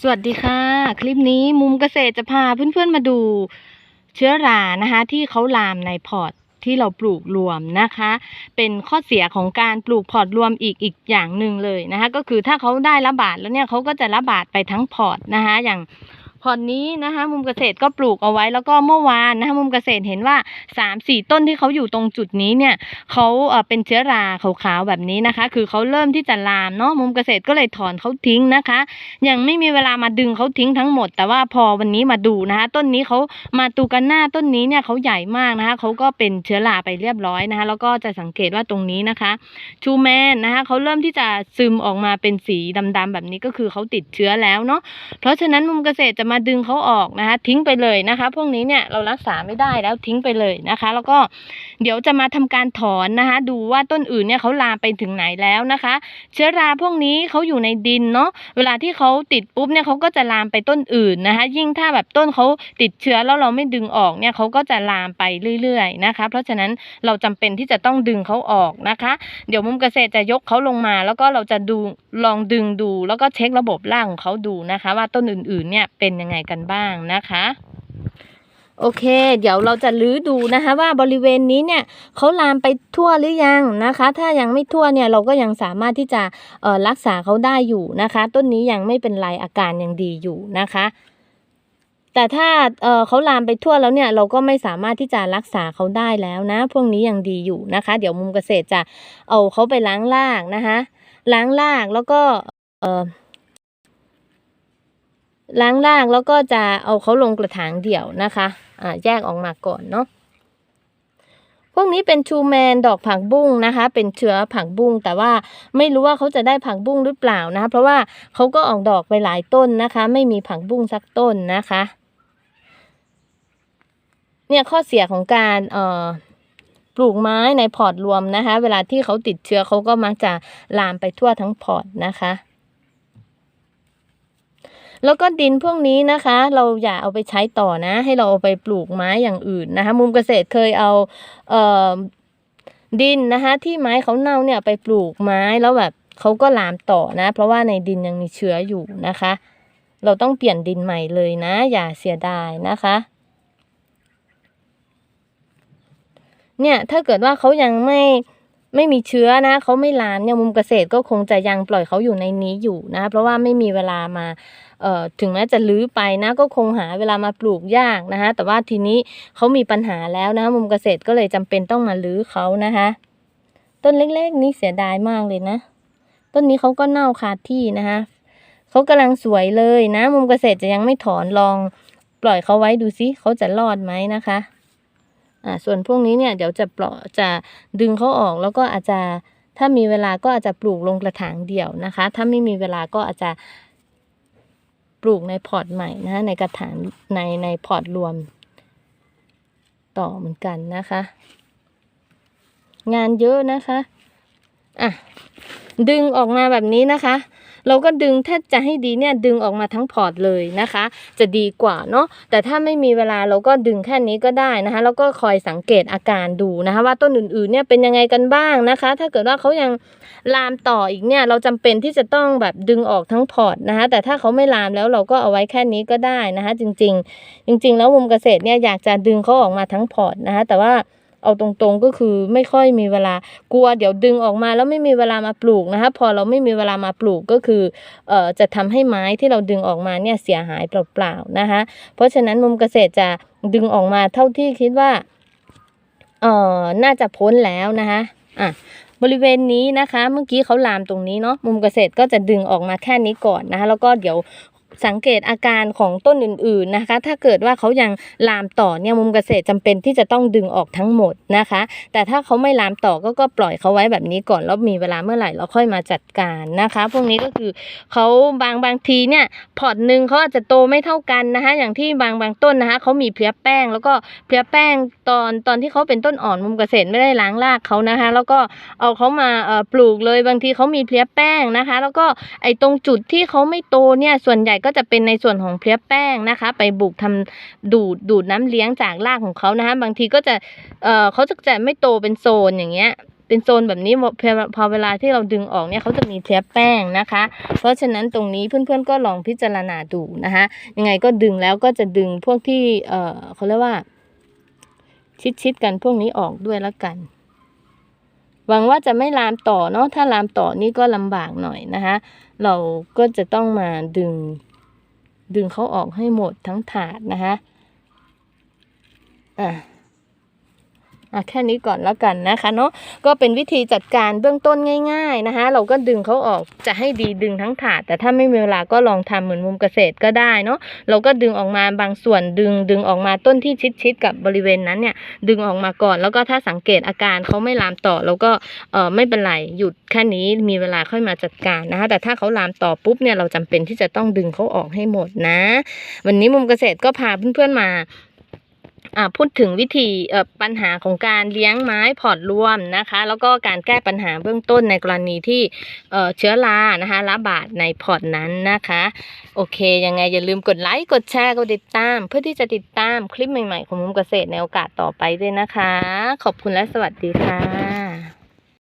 สวัสดีค่ะ คลิปนี้มุมเกษตรจะพาเพื่อนๆมาดูเชื้อรานะคะ ที่เขาลามในพอร์ตที่เราปลูกรวมนะคะ เป็นข้อเสียของการปลูกพอร์ตรวมอีกอีกอย่างหนึ่งเลยนะคะ ก็คือถ้าเขาได้ระบาดแล้วเนี่ยเขาก็จะระบาดไปทั้งพอร์ตนะคะอย่าง พอร์ตนี้นะคะ มุมเกษตรก็ปลูกเอาไว้แล้วก็เมื่อวานนะคะมุมเกษตรเห็นว่าสามสี่ต้นที่เขาอยู่ตรงจุดนี้เนี่ยเขาเอ่อเป็นเชื้อราขาวๆแบบนี้นะคะ คือเขาเริ่มที่จะลามเนาะมุมเกษตรก็เลยถอนเขาทิ้งนะคะ ยังไม่มีเวลามาดึงเขาทิ้งทั้งหมด แต่ว่าพอวันนี้มาดูนะคะต้นนี้เขามาตูกันหน้าต้นนี้เนี่ยเขาใหญ่มากนะคะเขาก็เป็นเชื้อราไปเรียบร้อยนะคะ แล้วก็จะสังเกตว่าตรงนี้นะคะ ชูแมนนะคะเขาเริ่มที่จะซึมออกมาเป็นสีดำๆแบบนี้ก็คือเขาติดเชื้อแล้วเนาะเพราะฉะนั้นมุมเกษตรจะมาดึงเขาออกนะคะ ทิ้งไปเลยนะคะ พวกนี้เนี่ยเรารักษาไม่ได้แล้วทิ้งไปเลยนะคะ แล้วก็เดี๋ยวจะมาทำการถอนนะคะ ดูว่าต้นอื่นเนี่ยเขาลามไปถึงไหนแล้วนะคะ เชื้อราพวกนี้เขาอยู่ในดินเนาะเวลาที่เขาติดปุ๊บเนี่ยเขาก็จะลามไปต้นอื่นนะคะ ยิ่งถ้าแบบต้นเขาติดเชื้อแล้วเราไม่ดึงออกเนี่ยเขาก็จะลามไปเรื่อยๆนะคะ เพราะฉะนั้นเราจำเป็นที่จะต้องดึงเขาออกนะคะ เดี๋ยวมุมเกษตรจะยกเขาลงมา แล้วก็เราจะดูลองดึงดู แล้วก็เช็คระบบรากของเขาดูนะคะ ว่าต้นอื่นๆเนี่ยเป็นยังไงกันบ้างนะคะ โอเค เดี๋ยวเราจะลื้อดูนะคะ ว่าบริเวณนี้เนี่ยเขาลามไปทั่วหรือยังนะคะ ถ้ายังไม่ทั่วเนี่ยเราก็ยังสามารถที่จะรักษาเขาได้อยู่นะคะ ต้นนี้ยังไม่เป็นไรอาการยังดีอยู่นะคะแต่ถ้าเขาลามไปทั่วแล้วเนี่ยเราก็ไม่สามารถที่จะรักษาเขาได้แล้วนะ พวกนี้ยังดีอยู่นะคะ เดี๋ยวมุมเกษตรจะเอาเขาไปล้างรากนะคะ ล้างรากแล้วก็เล้างรากแล้วก็จะเอาเขาลงกระถางเดี่ยวนะคะอ่าแยกออกมาก่อนเนาะพวกนี้เป็นชูแมนดอกผักบุ้งนะคะ เป็นเชื้อผักบุ้งแต่ว่าไม่รู้ว่าเขาจะได้ผักบุ้งหรือเปล่านะคะ เพราะว่าเขาก็ออกดอกไปหลายต้นนะคะ ไม่มีผักบุ้งสักต้นนะคะ เนี่ยข้อเสียของการเอ่อปลูกไม้ในพอร์ตรวมนะคะ เวลาที่เขาติดเชื้อเขาก็มักจะลามไปทั่วทั้งพอร์ตนะคะ แล้วก็ดินพวกนี้นะคะ เราอย่าเอาไปใช้ต่อนะ ให้เราเอาไปปลูกไม้อย่างอื่นนะคะ มุมเกษตรเคยเอาเอ่อดินนะคะ ที่ไม้เขาเน่าเนี่ยไปปลูกไม้แล้วแบบเขาก็ลามต่อนะ เพราะว่าในดินยังมีเชื้ออยู่นะคะ เราต้องเปลี่ยนดินใหม่เลยนะ อย่าเสียดายนะคะเนี่ยถ้าเกิดว่าเขายังไม่ ไม่มีเชื้อนะเขาไม่ลามเนี่ยมุมเกษตรก็คงจะยังปล่อยเขาอยู่ในนี้อยู่นะเพราะว่าไม่มีเวลามาเอ่อถึงแม้จะลื้อไปนะก็คงหาเวลามาปลูกยากนะคะแต่ว่าทีนี้เขามีปัญหาแล้วนะคะมุมเกษตรก็เลยจำเป็นต้องมาลื้อเขานะคะต้นเล็กๆ นี้เสียดายมากเลยนะ ต้นนี้เขาก็เน่าคาที่นะคะเขากำลังสวยเลยนะ มุมเกษตรจะยังไม่ถอนลอง ปล่อยเขาไว้ดูซิเขาจะรอดไหมนะคะ อ่าส่วนพวกนี้เนี่ยเดี๋ยวจะปล่อจะดึงเขาออกแล้วก็อาจจะถ้ามีเวลาก็อาจจะปลูกลงกระถางเดี่ยวนะคะ ถ้าไม่มีเวลาก็อาจจะปลูกในพอร์ตใหม่นะคะในกระถางในในพอร์ตรวมต่อเหมือนกันนะคะ งานเยอะนะคะอะ ดึงออกมาแบบนี้นะคะ เราก็ดึงถ้าจะให้ดีเนี่ยดึงออกมาทั้งพอร์ตเลยนะคะ จะดีกว่าเนาะแต่ถ้าไม่มีเวลาเราก็ดึงแค่นี้ก็ได้นะคะ แล้วก็คอยสังเกตอาการดูนะคะ ว่าต้นอื่นๆเนี่ยเป็นยังไงกันบ้างนะคะ ถ้าเกิดว่าเขายังลามต่ออีกเนี่ยเราจำเป็นที่จะต้องแบบดึงออกทั้งพอร์ตนะคะ แต่ถ้าเขาไม่ลามแล้วเราก็เอาไว้แค่นี้ก็ได้นะคะ จริง ๆ จริง ๆ แล้วมุมเกษตรเนี่ยอยากจะดึงเขาออกมาทั้งพอร์ตนะคะ แต่ว่า เอาตรงๆก็คือไม่ค่อยมีเวลากลัวเดี๋ยวดึงออกมาแล้วไม่มีเวลามาปลูกนะคะพอเราไม่มีเวลามาปลูกก็คือเอ่อจะทำให้ไม้ที่เราดึงออกมาเนี่ยเสียหายเปล่าๆนะคะเพราะฉะนั้นมุมเกษตรจะดึงออกมาเท่าที่คิดว่าเอ่อน่าจะพ้นแล้วนะคะอะบริเวณนี้นะคะ เมื่อกี้เขาลามตรงนี้เนาะมุมเกษตรก็จะดึงออกมาแค่นี้ก่อนนะคะแล้วก็เดี๋ยว สังเกตอาการของต้นอื่นๆนะคะ ถ้าเกิดว่าเขายังลามต่อเนี่ยมุมเกษตรจำเป็นที่จะต้องดึงออกทั้งหมดนะคะ แต่ถ้าเขาไม่ลามต่อก็ก็ปล่อยเขาไว้แบบนี้ก่อนแล้วมีเวลาเมื่อไหร่เราค่อยมาจัดการนะคะ พวกนี้ก็คือเขาบางบางทีเนี่ยพอร์ตหนึ่งเขาอาจจะโตไม่เท่ากันนะคะ อย่างที่บางบางต้นนะคะเขามีเพลี้ยแป้ง แล้วก็เพลี้ยแป้งตอนตอนที่เขาเป็นต้นอ่อนมุมเกษตรไม่ได้ล้างรากเขานะคะ แล้วก็เอาเขามาปลูกเลยบางทีเขามีเพลี้ยแป้งนะคะ แล้วก็ไอ้ตรงจุดที่เขาไม่โตเนี่ยส่วนใหญ่ก็จะเป็นในส่วนของเพลี้ยแป้งนะคะ ไปบุกทำดูดดูดน้ำเลี้ยงจากรากของเขานะคะ บางทีก็จะเอ่อเขาจะจะไม่โตเป็นโซนอย่างเงี้ยเป็นโซนแบบนี้พอพอเวลาที่เราดึงออกเนี่ยเขาจะมีเทปแป้งนะคะ เพราะฉะนั้นตรงนี้เพื่อนๆก็ลองพิจารณาดูนะคะ ยังไงก็ดึงแล้วก็จะดึงพวกที่เออเขาเรียกว่า ชิดๆกันพวกนี้ออกด้วยแล้วกัน หวังว่าจะไม่ลามต่อเนาะถ้าลามต่อนี่ก็ลำบากหน่อยนะคะ เราก็จะต้องมาดึง ดึงเขาออกให้หมดทั้งถาดนะคะอะ อะแค่นี้ก่อนแล้วกันนะคะเนาะก็เป็นวิธีจัดการเบื้องต้นง่าย ๆนะคะ เราก็ดึงเขาออกจะให้ดีดึงทั้งถาดแต่ถ้าไม่มีเวลาก็ลองทำเหมือนมุมเกษตรก็ได้เนาะเราก็ดึงออกมาบางส่วนดึงดึงออกมาต้นที่ชิดๆกับบริเวณนั้นเนี่ย ดึงออกมาก่อนแล้วก็ถ้าสังเกตอาการเขาไม่ลามต่อเราก็เออไม่เป็นไรหยุดแค่นี้มีเวลาค่อยมาจัดการนะคะแต่ถ้าเขาลามต่อปุ๊บเนี่ยเราจำเป็นที่จะต้องดึงเขาออกให้หมดนะ วันนี้มุมเกษตรก็พาเพื่อนๆมา พูดถึงวิธีปัญหาของการเลี้ยงไม้พอร์ตรวมนะคะ แล้วก็การแก้ปัญหาเบื้องต้นในกรณีที่เอ่อเชื้อรานะคะระบาดในพอร์ตนั้นนะคะ โอเค ยังไงอย่าลืมกดไลค์กดแชร์กดติดตาม เพื่อที่จะติดตามคลิปใหม่ๆ ของมุมเกษตรในโอกาสต่อไปด้วยนะคะ ขอบคุณและสวัสดีค่ะ